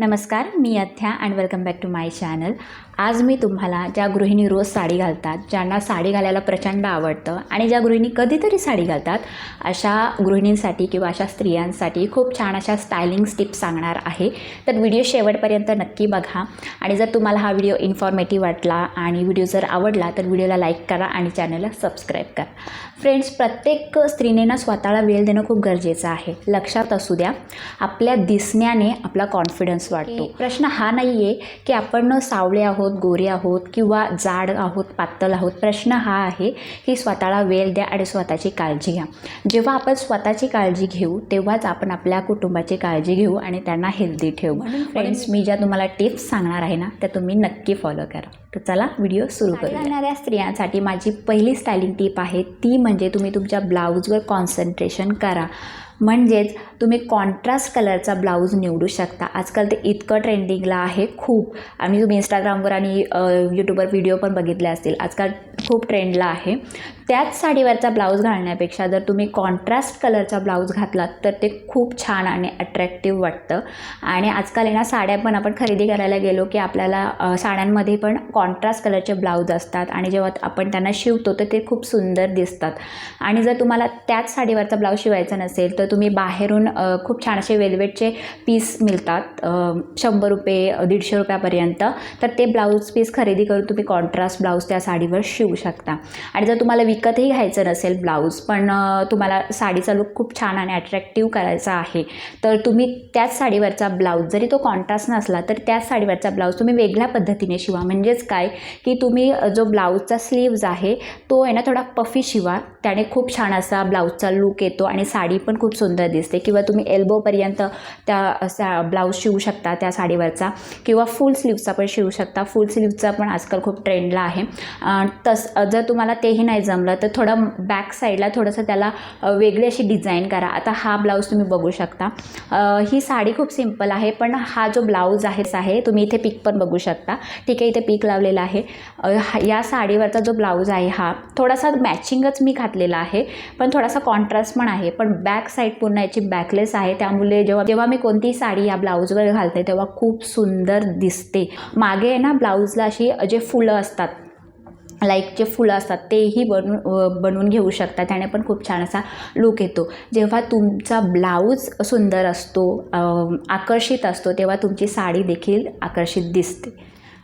नमस्कार मी Athya and welcome back to my channel आज मी तुम्हाला ज्या गृहिणी रोज साडी घालतात ज्यांना साडी घालायला प्रचंड आवडतं आणि ज्या गृहिणी कधीतरी साडी घालतात अशा गृहिणींसाठी किंवा अशा स्त्रियांसाठी खूप छान अशा स्टायलिंग टिप्स सांगणार आहे. तर व्हिडिओ शेवटपर्यंत नक्की बघा. आणि जर तुम्हाला हा व्हिडिओ इन्फॉर्मेटिव्ह वाटला आणि व्हिडिओ जर आवडला तर व्हिडिओला लाईक करा आणि चॅनलला सबस्क्राईब करा. फ्रेंड्स प्रत्येक स्त्रीने ना स्वतःला वेळ देणं खूप गरजेचं आहे. लक्षात असू द्या आपल्या दिसण्याने आपला कॉन्फिडन्स वाढतो प्रश्न हा नाही आहे की आपण सावळे आहोत गोरे आहोत किंवा जाड आहोत पातळ आहोत. प्रश्न हा आहे की स्वतःला वेळ द्या आणि स्वतःची काळजी घ्या. जेव्हा आपण स्वतःची काळजी घेऊ तेव्हाच आपण आपल्या कुटुंबाची काळजी घेऊ आणि त्यांना हेल्दी ठेवू. फ्रेंड्स मी ज्या तुम्हाला टिप्स सांगणार आहे ना त्या तुम्ही नक्की फॉलो करा. तर चला व्हिडिओ सुरू करू घालणाऱ्या स्त्रियांसाठी माझी पहिली स्टायलिंग टिप आहे ती म्हणजे तुम्ही तुमच्या ब्लाऊजवर कॉन्सन्ट्रेशन करा. म्हणजेच तुम्ही कॉन्ट्रास्ट कलरचा ब्लाऊज निवडू शकता. आजकाल ते इतकं ट्रेंडिंगला आहे खूप. आणि तुम्ही इंस्टाग्रामवर आणि यूट्यूबवर व्हिडिओ पण बघितले असतील. आजकाल खूप ट्रेंडला आहे. त्याच साडीवरचा ब्लाऊज घालण्यापेक्षा जर तुम्ही कॉन्ट्रास्ट कलरचा ब्लाऊज घातलात तर ते खूप छान आणि अट्रॅक्टिव्ह वाटतं. आणि आजकाल आहे ना साड्या पण आपण खरेदी करायला गेलो की आपल्याला साड्यांमध्ये पण कॉन्ट्रास्ट कलरचे ब्लाऊज असतात. आणि जेव्हा आपण त्यांना शिवतो तर ते खूप सुंदर दिसतात. आणि जर तुम्हाला त्याच साडीवरचा ब्लाऊज शिवायचा नसेल तर तुम्ही बाहेरून खूप छान असे वेलवेटचे पीस मिळतात शंभर रुपये दीडशे रुपयापर्यंत. तर ते ब्लाऊज पीस खरेदी करून तुम्ही कॉन्ट्रास्ट ब्लाऊज त्या साडीवर शिवू शकता. आणि जर तुम्हाला विकतही घ्यायचं नसेल ब्लाऊज पण तुम्हाला साडीचा लुक खूप छान आणि अट्रॅक्टिव्ह करायचा आहे तर तुम्ही त्याच साडीवरचा ब्लाऊज जरी तो कॉन्ट्रास्ट नसला तर त्याच साडीवरचा ब्लाऊज तुम्ही वेगळ्या पद्धतीने शिवा. म्हणजेच काय? की तुम्ही जो ब्लाऊजचा स्लीव्ज आहे तो आहे ना थोडा पफी शिवा. त्याने खूप छान असा ब्लाऊजचा लुक येतो आणि साडी पण खूप सुंदर दिसते. किंवा तुम्ही एल्बोपर्यंत त्या असा ब्लाऊज शिवू शकता त्या साडीवरचा. किंवा फुल स्लीवचा पण शिवू शकता. फुल स्लीवचा पण आजकाल खूप ट्रेंडला आहे. तस जर तुम्हाला तेही नाही जमलं तर थोडं बॅक साईडला थोडंसं त्याला वेगळी अशी डिझाईन करा. आता हा ब्लाऊज तुम्ही बघू शकता. ही साडी खूप सिंपल आहे पण हा जो ब्लाऊज आहे आहे तुम्ही इथे पीक पण बघू शकता. ठीक आहे इथे पीक लावलेला आहे. या साडीवरचा जो ब्लाऊज आहे हा थोडासा मॅचिंगच मी घातलेला आहे पण थोडासा कॉन्ट्रास्ट पण आहे. पण बॅक साईड पूर्ण याची बॅकलेस आहे. त्यामुळे जेव्हा जेव्हा मी कोणती साडी या ब्लाऊजवर घालते तेव्हा खूप सुंदर दिसते. मागे आहे ना ब्लाऊजला अशी जे फुलं असतात लाईक जे फुलं असतात तेही बनवून बनवून घेऊ शकता. त्याने पण खूप छान असा लुक येतो. जेव्हा तुमचा ब्लाऊज सुंदर असतो आकर्षित असतो तेव्हा तुमची साडी देखील आकर्षित दिसते.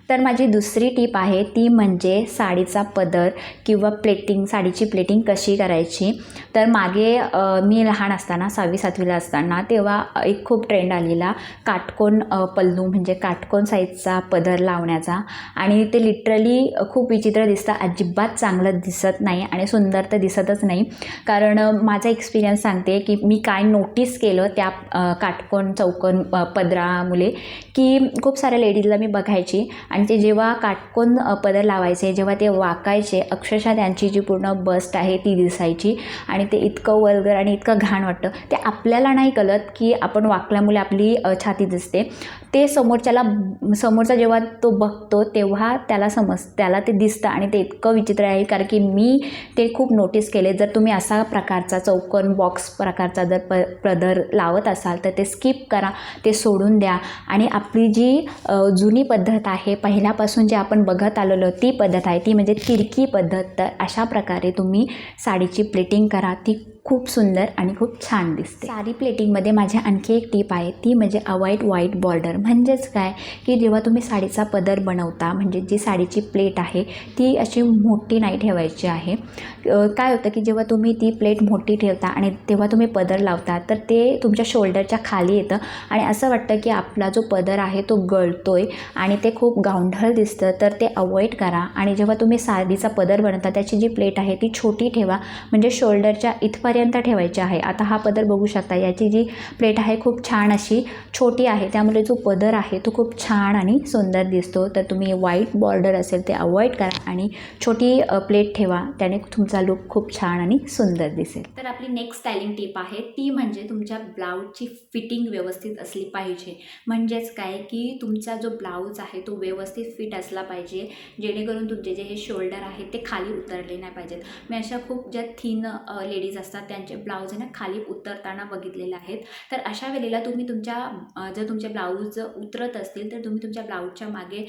तर माझी दुसरी टीप आहे ती म्हणजे साडीचा पदर किंवा प्लेटिंग साडीची प्लेटिंग कशी करायची? तर मागे मी लहान असताना सहावी सातवीला असताना तेव्हा एक खूप ट्रेंड आलेला काटकोन पल्लू म्हणजे काटकोन साईजचा पदर लावण्याचा आणि ते लिटरली खूप विचित्र दिसतं अजिबात चांगलं दिसत नाही आणि सुंदर तर दिसतच नाही. कारण माझा एक्सपिरियन्स सांगते की मी काय नोटीस केलं त्या काटकोन चौकोन पदरामुळे की खूप साऱ्या लेडीजला मी बघायची आणि ते जेव्हा काटकोन पदर लावायचे जेव्हा ते वाकायचे अक्षरशः त्यांची जी पूर्ण बस्ट आहे ती दिसायची. आणि ते इतकं वल्गर आणि इतकं घाण वाटतं. ते आपल्याला नाही कळत की आपण वाकल्यामुळे आपली छाती दिसते. ते समोरच्याला समोरचा जेव्हा तो बघतो तेव्हा त्याला समज त्याला ते दिसतं आणि ते इतकं विचित्र आहे. कारण की मी ते खूप नोटीस केले. जर तुम्ही असा प्रकारचा चौकोन बॉक्स प्रकारचा जर प पदर लावत असाल तर ते स्किप करा ते सोडून द्या. आणि आपली जी जुनी पद्धत आहे पहिल्यापासून जे आपण बघत आलेलो ती पद्धत आहे ती म्हणजे तिरकी पद्धत. तर अशा प्रकारे तुम्ही साडीची प्लेटिंग करा ती खूप सुंदर आणि खूप छान दिसते. साडी प्लेटिंगमध्ये माझी आणखी एक टीप आहे ती म्हणजे अवॉइड व्हाईट बॉर्डर. म्हणजेच काय? की जेव्हा तुम्ही साडीचा पदर बनवता म्हणजे जी साडीची प्लेट आहे ती अशी मोठी नाही ठेवायची आहे. काय होतं की जेव्हा तुम्ही ती प्लेट मोठी ठेवता आणि तेव्हा तुम्ही पदर लावता तर ते तुमच्या शोल्डरच्या खाली येतं आणि असं वाटतं की आपला जो पदर आहे तो गळतोय आणि ते खूप गावंढळ दिसतं तर ते अवॉइड करा. आणि जेव्हा तुम्ही साडीचा पदर बनवता त्याची जी प्लेट आहे ती छोटी ठेवा. म्हणजे शोल्डरच्या इथपर्यंत ठेवायची आहे. आता हा पदर बघू शकता. याची जी प्लेट आहे खूप छान अशी छोटी आहे. त्यामुळे जो पदर आहे तो खूप छान आणि सुंदर दिसतो. तर तुम्ही व्हाईट बॉर्डर असेल ते अवॉइड करा आणि छोटी प्लेट ठेवा. त्याने तुमचा लुक खूप छान आणि सुंदर दिसेल. तर आपली नेक्स्ट स्टायलिंग टिप आहे. ती म्हणजे तुमच्या ब्लाऊजची फिटिंग व्यवस्थित असली पाहिजे. म्हणजेच काय? की तुमचा जो ब्लाऊज आहे तो व्यवस्थित फिट असला पाहिजे. जेणेकरून तुमचे जे हे शोल्डर आहेत ते खाली उतरले नाही पाहिजेत. मी अशा खूप ज्या थीन लेडीज असतात त्यांचे ब्लाऊज आहे ना खाली उतरताना बघितलेले आहेत. तर अशा वेळेला तुम्ही तुमच्या जर तुमचे ब्लाऊज उतरत असतील तर तुम्ही तुमच्या ब्लाऊजच्या मागे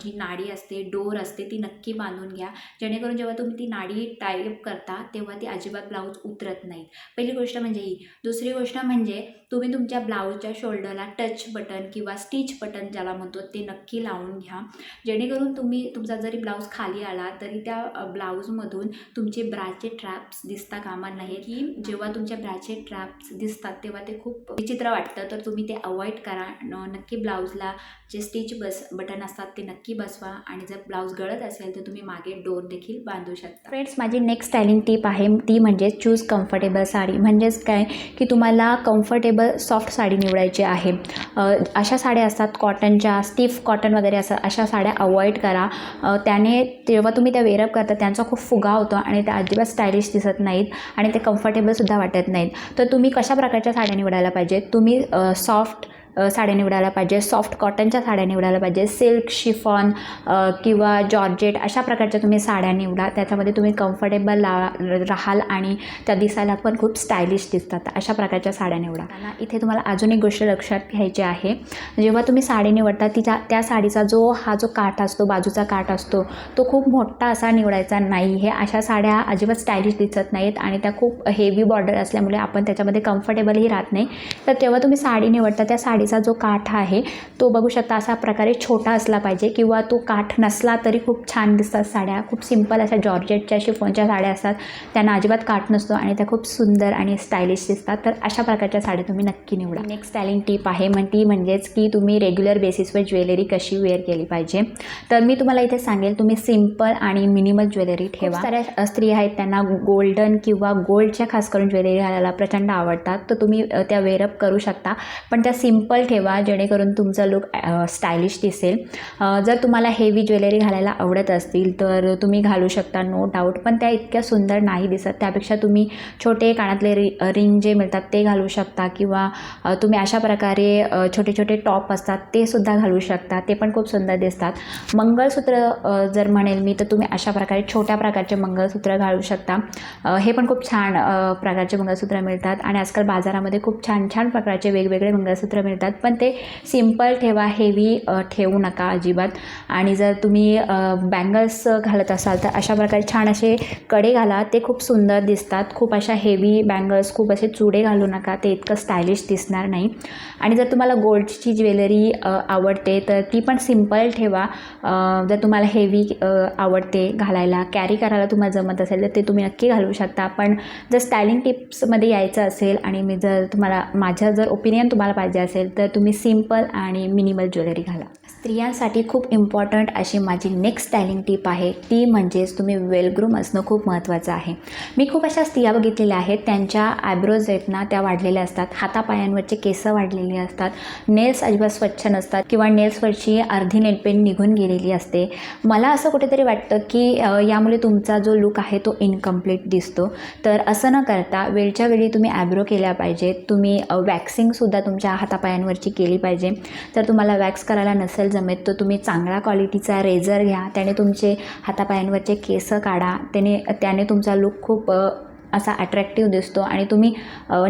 जी नाडी असते डोर असते ती नक्की बांधून घ्या. जेणेकरून जेव्हा तुम्ही ती नाडी टाईप करता तेव्हा ती अजिबात ब्लाऊज उतरत नाही. पहिली गोष्ट म्हणजे ही. दुसरी गोष्ट म्हणजे तुम्ही तुमच्या ब्लाऊजच्या शोल्डरला टच बटन किंवा स्टिच बटन ज्याला म्हणतो ते नक्की लावून घ्या. जेणेकरून तुम्ही तुमचा जरी ब्लाऊज खाली आला तरी त्या ब्लाऊजमधून तुमचे ब्राचे ट्रॅप्स दिसता कामा नाही की जेव्हा तुमच्या ब्राचे ट्रॅप्स दिसतात तेव्हा ते खूप विचित्र वाटतं. तर तुम्ही ते अवॉइड करा. नक्की ब्लाऊजला जे स्टिच बस बटन असतात ते नक्की बसवा आणि जर ब्लाऊज गळत असेल तर तुम्ही मागे डोर देखील बांधू शकता. फ्रेंड्स माझी नेक्स्ट स्टायलिंग टीप आहे ती म्हणजे चूज कम्फर्टेबल साडी. म्हणजेच काय? की तुम्हाला कम्फर्टेबल सॉफ्ट साडी निवडायची आहे. अशा साड्या असतात कॉटनच्या स्टिफ कॉटन वगैरे असं अशा साड्या अवॉइड करा. त्याने जेव्हा तुम्ही त्या वेअरअप करता त्यांचा खूप फुगा होतो आणि त्या अजिबात स्टायलिश दिसत नाहीत आणि ते कम्फर्टेबलसुद्धा वाटत नाहीत. तर तुम्ही कशा प्रकारच्या साड्या निवडायला पाहिजे तुम्ही सॉफ्ट साड्या निवडायला पाहिजे सॉफ्ट कॉटनच्या साड्या निवडायला पाहिजे सिल्क शिफॉन किंवा जॉर्जेट अशा प्रकारच्या तुम्ही साड्या निवडा. त्याच्यामध्ये तुम्ही कम्फर्टेबल ला राहाल आणि त्या दिसायला पण खूप स्टायलिश दिसतात. अशा प्रकारच्या साड्या निवडा. इथे तुम्हाला अजून एक गोष्ट लक्षात घ्यायची आहे. जेव्हा तुम्ही साडी निवडता तिच्या त्या साडीचा जो हा जो काठ असतो बाजूचा काठ असतो तो खूप मोठा असा निवडायचा नाही. हे अशा साड्या अजिबात स्टायलिश दिसत नाहीत आणि त्या खूप हेवी बॉर्डर असल्यामुळे आपण त्याच्यामध्ये कम्फर्टेबलही राहत नाही. तर तेव्हा तुम्ही साडी निवडता त्या साडी साडीचा जो काठ आहे तो बघू शकता असा प्रकारे छोटा असला पाहिजे किंवा तो काठ नसला तरी खूप छान दिसतात साड्या. खूप सिंपल अशा जॉर्जेटच्या शिफॉनच्या साड्या असतात. त्यांना अजिबात काठ नसतो आणि त्या खूप सुंदर आणि स्टायलिश दिसतात. तर अशा प्रकारच्या साड्या तुम्ही नक्की निवडा. नेक्स्ट स्टायलिंग टीप आहे मग ती म्हणजेच की तुम्ही रेग्युलर बेसिसवर ज्वेलरी कशी वेअर केली पाहिजे. तर मी तुम्हाला इथे सांगेल तुम्ही सिंपल आणि मिनिमल ज्वेलरी ठेवा. साऱ्या स्त्री आहेत त्यांना गोल्डन किंवा गोल्डच्या खास करून ज्वेलरी घालायला प्रचंड आवडतात. तर तुम्ही त्या वेअरअप करू शकता. पण त्या सिंपल ठेवा जेणेकरून तुमचा लुक स्टायलिश दिसेल. जर तुम्हाला हेवी ज्वेलरी घालायला आवडत असतील तर तुम्ही घालू शकता नो डाऊट पण त्या इतक्या सुंदर नाही दिसत. त्यापेक्षा तुम्ही छोटे कानातले रि रिंग जे मिळतात ते घालू शकता. किंवा तुम्ही अशा प्रकारे छोटे छोटे टॉप असतात ते सुद्धा घालू शकता. ते पण खूप सुंदर दिसतात. मंगळसूत्र जर म्हणेल मी तर तुम्ही अशा प्रकारे छोट्या प्रकारचे मंगळसूत्र घालू शकता. हे पण खूप छान प्रकारचे मंगळसूत्र मिळतात. आणि आजकाल बाजारामध्ये खूप छान छान प्रकारचे वेगवेगळे मंगळसूत्र मिळतात. पण ते सिंपल ठेवा हेवी ठेवू नका अजिबात. आणि जर तुम्ही बँगल्स घालत असाल तर अशा प्रकारे छान असे कडे घाला. ते खूप सुंदर दिसतात. खूप अशा हेवी बँगल्स खूप असे चुडे घालू नका. ते इतकं स्टायलिश दिसणार नाही. आणि जर तुम्हाला गोल्डची ज्वेलरी आवडते तर ती पण सिंपल ठेवा. जर तुम्हाला हेवी आवडते घालायला कॅरी करायला तुम्हाला जमत असेल तर ते तुम्ही नक्की घालू शकता. पण जर स्टायलिंग टिप्समध्ये यायचं असेल आणि मी जर तुम्हाला माझं जर ओपिनियन तुम्हाला पाहिजे असेल तर तुम्ही सिंपल आणि मिनिमल ज्वेलरी घाला. स्त्रियांसाठी खूप इम्पॉर्टंट अशी माझी नेक्स्ट स्टायलिंग टिप आहे. ती म्हणजेच तुम्ही वेलग्रूम असणं खूप महत्त्वाचं आहे. मी खूप अशा स्त्रिया बघितलेल्या आहेत त्यांच्या आयब्रोज आहेत ना त्या वाढलेल्या असतात हातापायांवरचे केसं वाढलेली असतात नेल्स अजिबात स्वच्छ नसतात किंवा नेल्सवरची अर्धी नेलपेंट निघून गेलेली असते. मला असं कुठेतरी वाटतं की यामुळे तुमचा जो लुक आहे तो इनकम्प्लीट दिसतो. तर असं न करता वेळच्या वेळी तुम्ही आयब्रो केल्या पाहिजेत. तुम्ही वॅक्सिंगसुद्धा तुमच्या हातापायांवरची केली पाहिजे. तर तुम्हाला वॅक्स करायला नसेल जमेत तर तुम्ही चांगला क्वालिटीचा रेझर घ्या त्याने तुमचे हातापायांवरचे केस काढा त्याने त्याने तुमचा लुक खूप असा अट्रॅक्टिव्ह दिसतो आणि तुम्ही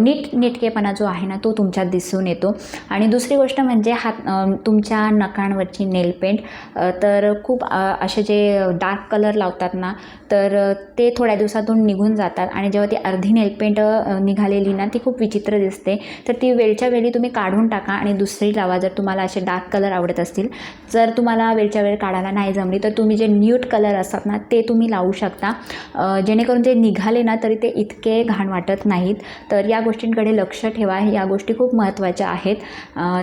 नीट नेटकेपणा जो आहे ना तो तुमच्यात दिसून येतो. आणि दुसरी गोष्ट म्हणजे हात तुमच्या नखांवरची नेल पेंट तर खूप असे जे डार्क कलर लावतात ना तर ते थोड्या दिवसातून निघून जातात आणि जेव्हा ती अर्धी नेलपेंट निघालेली ना ती खूप विचित्र दिसते. तर ती वेळच्या वेळी तुम्ही काढून टाका आणि दुसरी लावा जर तुम्हाला असे डार्क कलर आवडत असतील जर तुम्हाला वेळच्या वेळी काढायला नाही जमली तर तुम्ही जे न्यूट कलर असतात ना ते तुम्ही लावू शकता. जेणेकरून ते निघाले ना तरी ते इतके घाण वाटत नाहीत. तर या गोष्टींकडे लक्ष ठेवा. या गोष्टी खूप महत्त्वाच्या आहेत.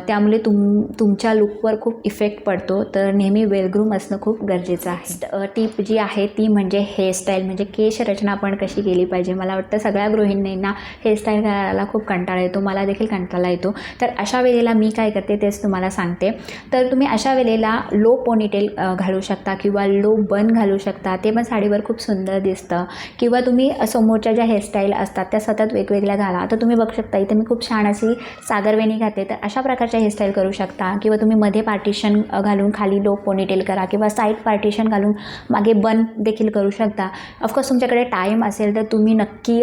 त्यामुळे तुम तुमच्या लुकवर खूप इफेक्ट पडतो. तर नेहमी वेलग्रूम असणं खूप गरजेचं आहे. टीप जी आहे ती म्हणजे हेअरस्टाईल म्हणजे केश रचना आपण कशी केली पाहिजे? मला वाटतं सगळ्या गृहिणींना हेअरस्टाईल करायला खूप कंटाळा येतो. मला देखील कंटाळा येतो. तर अशा वेळेला मी काय करते तेच तुम्हाला सांगते. तर तुम्ही अशा वेळेला लो पोनीटेल घालू शकता किंवा लो बन घालू शकता. ते पण साडीवर खूप सुंदर दिसतं. किंवा तुम्ही समोरच्या वेगवेगळ्या ज्या हेअरस्टाईल असतात त्या सतत वेगवेगळ्या घाला. आता तुम्ही बघू शकता इथे मी खूप छान अशी सागरवेणी घाते तर अशा प्रकारच्या हेअरस्टाईल करू शकता. किंवा तुम्ही मध्ये पार्टिशन घालून खाली लो पोनीटेल करा किंवा साईड पार्टिशन घालून मागे बन देखील करू शकता. ऑफकोर्स तुमच्याकडे टाईम असेल तर तुम्ही नक्की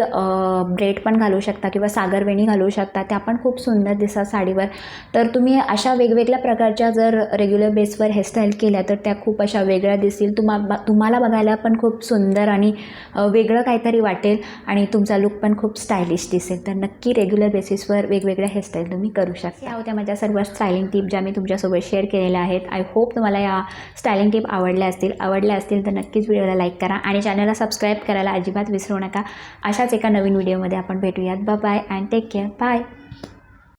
ब्रेड पण घालू शकता किंवा सागरवेणी घालू शकता. त्या पण खूप सुंदर दिसतात साडीवर. तर तुम्ही अशा वेगवेगळ्या प्रकारच्या जर रेग्युलर बेसवर हेअरस्टाईल केल्या तर त्या खूप अशा वेगळ्या दिसतील. तुम्हा तुम्हाला बघायला पण खूप सुंदर आणि वेगळं काहीतरी वाटेल. आणि तुमचा लुक पण खूप स्टायलिश दिसेल. तर नक्की रेग्युलर बेसिसवर वेगवेगळ्या हेअरस्टाईल तुम्ही करू शकता. या होत्या माझ्या सर्व स्टायलिंग टिप ज्या मी तुमच्यासोबत शेअर केलेल्या आहेत. आय होप तुम्हाला या स्टायलिंग टिप आवडल्या असतील. आवडल्या असतील तर नक्कीच व्हिडिओला लाईक करा आणि चॅनलला सबस्क्राईब करायला अजिबात विसरू नका. अशाच एका नवीन व्हिडिओमध्ये आपण भेटूयात. Bye and take care bye